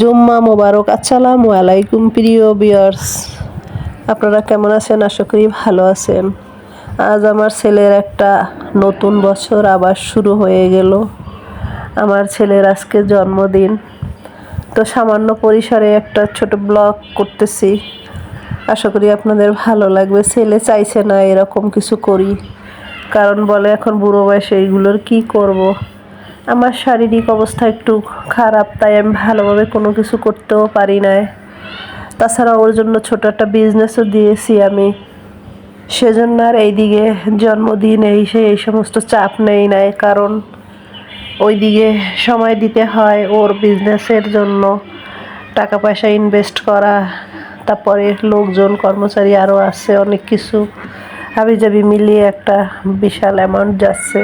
জুম্মা মোবারক, আসসালামু আলাইকুম প্রিয় বিয়ার্স আপনারা কেমন আছেন? আশা করি ভালো আছেন। আজ আমার ছেলের একটা নতুন বছর আবার শুরু হয়ে গেল। আমার ছেলের আজকে জন্মদিন। তো সামান্য পরিসরে একটা ছোট ব্লগ করতেছি। আশা করি আপনাদের ভালো লাগবে। ছেলে চাইছে না এরকম কিছু করি। কারণ বলে এখন বুড়ো বয়সে এইগুলোর কি করব। আমার শারীরিক অবস্থা একটু খারাপ, তাই আমি ভালোভাবে কোনো কিছু করতেও পারি না তাছাড়া ওর জন্য ছোট একটা বিজনেসও দিয়েছি আমি। সেজন্য আর এইদিকে জন্মদিন এই সেই এই সমস্ত চাপ নেই নাই, কারণ ওইদিকে সময় দিতে হয় ওর বিজনেসের জন্য। টাকা পয়সা ইনভেস্ট করা, তারপরে লোকজন, কর্মচারী আরও আছে, অনেক কিছু। হাবি জাবি মিলিয়ে একটা বিশাল অ্যামাউন্ট যাচ্ছে।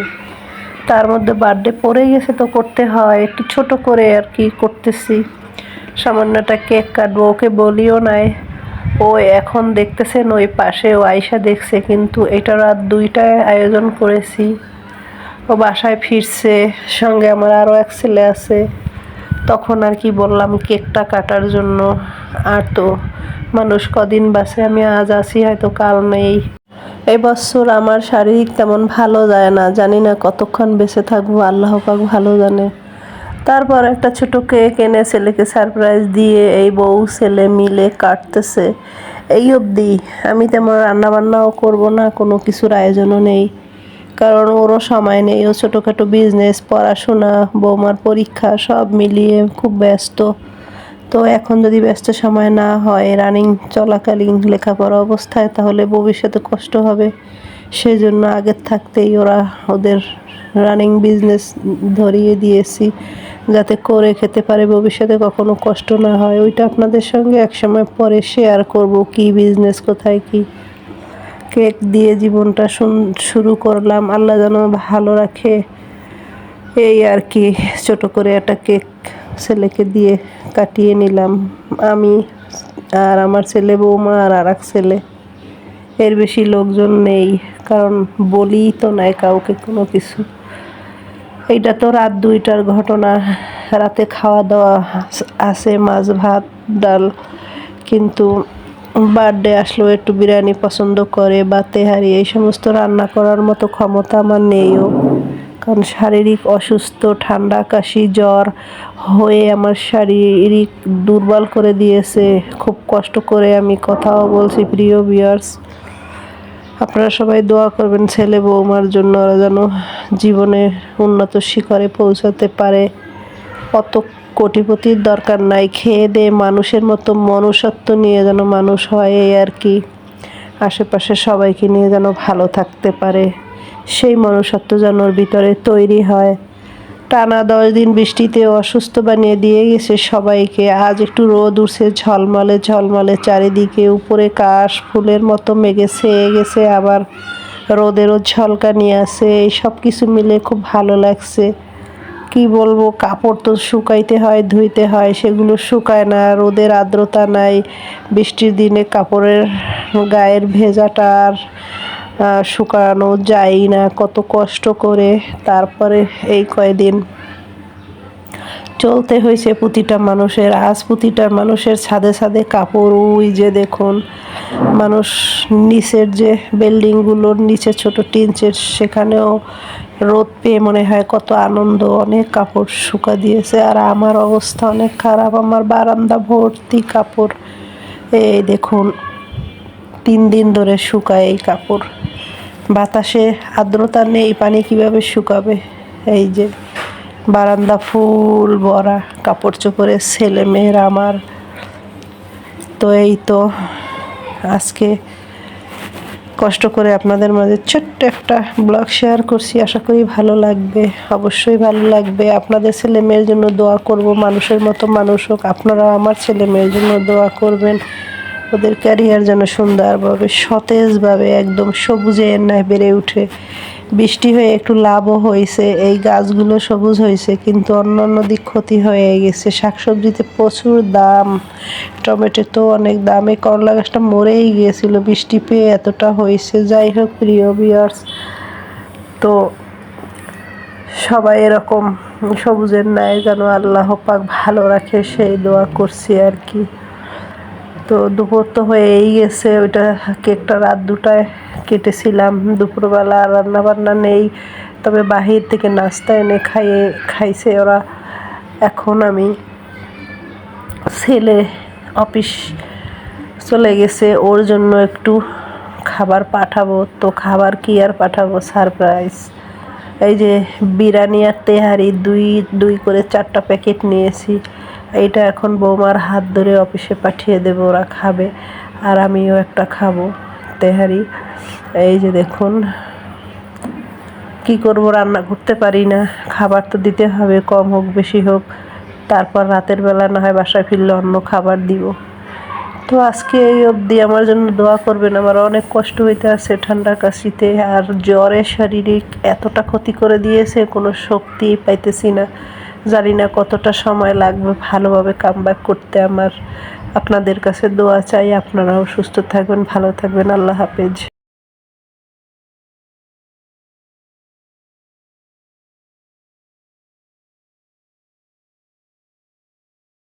তার মধ্যে বার্থডে পড়ে গেছে তো করতে হয়। একটু ছোট করে আর কি করতেছি। সামান্য একটা কেক কাটবো, ওকে বলিও নাই। ও এখন দেখতেছেন ওই পাশে ও আয়সা দেখছে, কিন্তু এটা রাত দুইটায় আয়োজন করেছি। ও বাসায় ফিরছে, সঙ্গে আমার আরও এক ছেলে আছে। তখন আর কি বললাম কেকটা কাটার জন্য। আর তো মানুষ কদিন বাসে আমি আজ আসি হয়তো কাল নেই। এই বছর আমার শারীরিক তেমন ভালো যায় না, জানি না কতক্ষণ বেঁচে থাকব, আল্লাহ পাক ভালো জানে। তারপর একটা ছোটো কেক এনে ছেলেকে সারপ্রাইজ দিয়ে এই বউ ছেলে মিলে কাটতেছে। এই অবধি আমি তেমন রান্নাবান্নাও করব না, কোনো কিছুর আয়োজনও নেই। কারণ ওরও সময় নেই, ও ছোটোখাটো বিজনেস পড়াশোনা, বৌমার পরীক্ষা সব মিলিয়ে খুব ব্যস্ত। তো এখন যদি ব্যস্ত সময় না হয় রানিং চলাকালীন লেখাপড়া অবস্থায়, তাহলে ভবিষ্যতে কষ্ট হবে। সেই জন্য আগের থাকতেই ওরা ওদের রানিং বিজনেস ধরিয়ে দিয়েছি, যাতে করে খেতে পারে। ভবিষ্যতে কখনো কষ্ট না হয়। ওইটা আপনাদের সঙ্গে একসময় পরে শেয়ার করব, কি বিজনেস কোথায় কি। কেক দিয়ে জীবনটা শুরু করলাম। আল্লাহ যেন ভালো রাখে। এই আর কি, ছোট করে একটা কেক ছেলেকে দিয়ে কাটিয়ে নিলাম। আমি আর আমার ছেলে বৌমা আর আর এক ছেলে। এর বেশি লোকজন নেই, কারণ বলি তো নাই কাউকে কোনো কিছু। এইটা তো রাত দুইটার ঘটনা। রাতে খাওয়া দাওয়া আছে, মাছ, ভাত, ডাল। কিন্তু বার্থডে আসলেও একটু বিরিয়ানি পছন্দ করে বা তেহারি এই সমস্ত রান্না করার মতো ক্ষমতা আমার নেইও। কারণ শারীরিক অসুস্থ, ঠান্ডা, কাশি, জ্বর হয়ে আমার শারীরিক দুর্বল করে দিয়েছে। খুব কষ্ট করে আমি কথাও বলছি, প্রিয় বিয়ার্স আপনারা সবাই দোয়া করবেন ছেলে বৌমার জন্য, ওরা যেন জীবনে উন্নত শিখরে পৌঁছাতে পারে। অত কোটিপতির দরকার নাই, খেয়ে দে মানুষের মতো মনুষ্যত্ব নিয়ে যেন মানুষ হয় আর কি। আশেপাশে সবাইকে নিয়ে যেন ভালো থাকতে পারে। সেই মনুষ্যত্ব যেন ওর ভিতরে তৈরি হয়। টানা দশ দিন বৃষ্টিতে অসুস্থ বানিয়ে দিয়ে গেছে সবাইকে। আজ একটু রোদ উঠছে, ঝলমলে ঝলমলে চারিদিকে। উপরে কাশ, ফুলের মতো মেঘে ছেয়ে গেছে আবার। রোদেরও ঝলকা নিয়ে আসে এই সব কিছু মিলে খুব ভালো লাগছে। কি বলব, কাপড় তো শুকাইতে হয়, ধুইতে হয়, সেগুলো শুকায় না। রোদের আর্দ্রতা নাই। বৃষ্টির দিনে কাপড়ের গায়ের ভেজাটা আর শুকানো যায় না, কত কষ্ট করে তারপরে এই কয়দিন চলতে হয়েছে প্রতিটা মানুষের, আজ প্রতিটা মানুষের ছাদে ছাদে কাপড় উই যে দেখুন, মানুষ নিচের যে বিল্ডিংগুলোর নিচে ছোট টিনচের সেখানেও রোদ পেয়ে মনে হয় কত আনন্দ, অনেক কাপড় শুকা দিয়েছে। আর আমার অবস্থা অনেক খারাপ, আমার বারান্দা ভর্তি কাপড়। এই দেখুন তিন দিন ধরে শুকায় এই কাপড়। বাতাসে আর্দ্রতা নেই, পানি কীভাবে শুকাবে? এই যে বারান্দা ফুল ভরা কাপড় চোপড়ের ছেলে মেয়েরা আমার। তো এই তো আজকে কষ্ট করে আপনাদের মাঝে ছোট্ট একটা ব্লগ শেয়ার করছি। আশা করি ভালো লাগবে, অবশ্যই ভালো লাগবে। আপনাদের ছেলে মেয়ের জন্য দোয়া করব, মানুষের মতো মানুষ হোক। আপনারাও আমার ছেলে মেয়ের জন্য দোয়া করবেন। ওদের ক্যারিয়ার যেন সুন্দরভাবে, সতেজভাবে একদম সবুজের ন্যায় বেড়ে উঠে। বৃষ্টি হয়ে একটু লাভও হয়েছে, এই গাছগুলো সবুজ হয়েছে, কিন্তু অন্য অন্য দিক ক্ষতি হয়ে গেছে। শাকসবজিতে প্রচুর দাম, টমেটো তো অনেক দামে, করলা গাছটা মরেই গিয়েছিল, বৃষ্টি পেয়ে এতটা হয়েছে। যাই হোক, প্রিয় বিয়ার্স তো সবাই এরকম সবুজের ন্যায় যেন আল্লাহ পাক ভালো রাখে, সেই দোয়া করছি আর কি। তো দুপুর তো হয়েই গেছে, ওইটা কেকটা রাত দুটায় কেটেছিলাম, দুপুরবেলা রান্না বান্না নেই, তবে বাহির থেকে নাস্তা এনে খাইয়ে, খাইছে ওরা। এখন আমি ছেলে অফিস চলে গেছে, ওর জন্য একটু খাবার পাঠাবো। তো খাবার কি আর পাঠাবো? সারপ্রাইজ। এই যে বিরিয়ানি আর তেহারি, দুই দুই করে চারটা প্যাকেট নিয়েছি। এইটা এখন বৌমার হাত ধরে অফিসে পাঠিয়ে দেবো, ওরা খাবে আর আমিও একটা খাব। তেহারি, এই যে দেখুন, কি করব, রান্না করতে পারি না, খাবার তো দিতে হবে, কম হোক, বেশি হোক, তারপর রাতের বেলা না হয় বাসায় ফিরলে অন্য খাবার দিব। তো আজকে এই অবধি আমার জন্য দোয়া করবেন, আমার অনেক কষ্ট হইতে আছে ঠান্ডা কাশিতে, আর জ্বরে শারীরিক এতটা ক্ষতি করে দিয়েছে, কোনো শক্তি পাইতেছি না। জানি না কতটা সময় লাগবে ভালোভাবে কাম করতে। আমার আপনাদের কাছে দোয়া চাই, আপনারাও সুস্থ থাকবেন, ভালো থাকবেন। আল্লাহ হাফেজ।